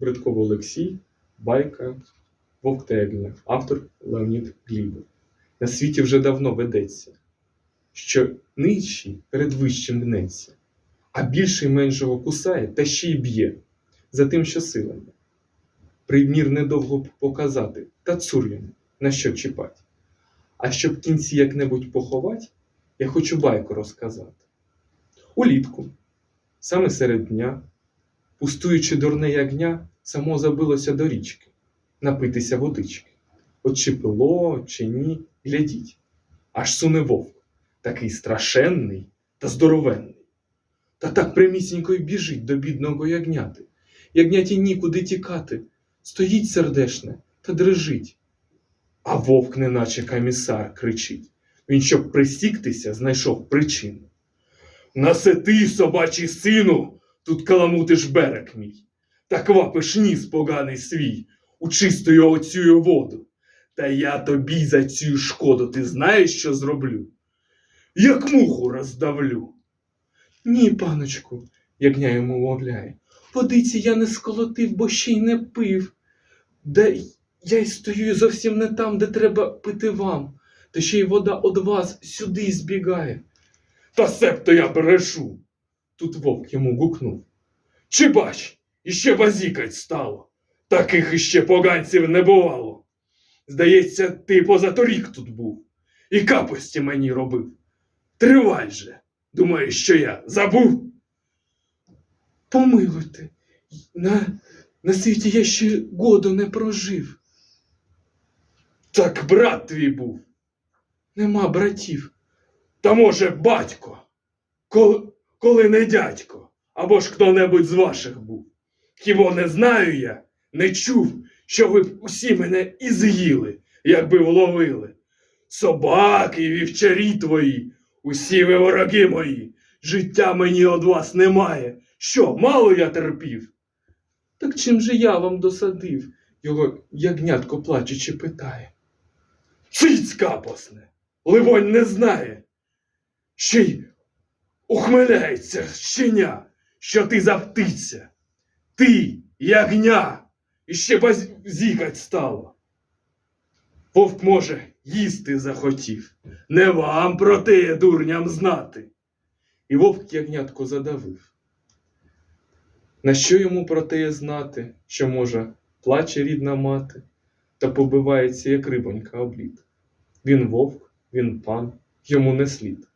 Бритков Олексій, Байка, Вовк та автор Леонід Глібов. На світі вже давно ведеться, що нижчий перед вищим гнеться, а більший меншого кусає та ще й б'є за тим, що силами. Примір недовго показати, та цур йому, на що чіпать. А щоб кінці як-небудь поховать, я хочу байку розказати. Улітку, саме серед дня, пустуючи дурне ягня, само забилося до річки, напитися водички. От чи ні, глядіть. Аж суне вовк, такий страшенний та здоровенний. Та так прямісінько й біжить до бідного ягняти. Ягняті нікуди тікати, стоїть сердешне та дрижить. А вовк, неначе комісар, кричить. Він, щоб присіктися, знайшов причину. Насети, собачий сину, тут каламутиш берег мій, та квапиш ніс поганий свій у чистою оцю воду. Та я тобі за цю шкоду ти знаєш, що зроблю? Як муху роздавлю. Ні, паночку, ягня йому мовляє, водиці я не сколотив, бо ще й не пив. Де я й стою зовсім не там, де треба пити вам, та ще й вода од вас сюди збігає. Та себто я брешу. Тут вовк йому гукнув. Чи бач, іще базікать стало. Таких іще поганців не бувало. Здається, ти позаторік тут був і капості мені робив. Тривай же, думаєш, що я забув? Помилуйте, на, на світі я ще году не прожив. Так брат твій був. Нема братів. Та може батько, коли, коли не дядько, або ж хто-небудь з ваших був. Хіба не знаю я, не чув, що ви б усі мене і з'їли, якби вловили. Собаки вівчарі твої, усі ви вороги мої, життя мені од вас немає. Що, мало я терпів? Так чим же я вам досадив? Його ягнятко плачучи питає. Циць капосне, ливонь не знає. Ще й ухмиляється щеня, що ти за птиця. Ти, ягня, іще базікать стало. Вовк, може, їсти захотів. Не вам про те, дурням, знати. І вовк ягнятко задавив. На що йому про теє знати, що, може, плаче рідна мати, та побивається, як рибонька об лід? Він вовк, він пан, йому не слід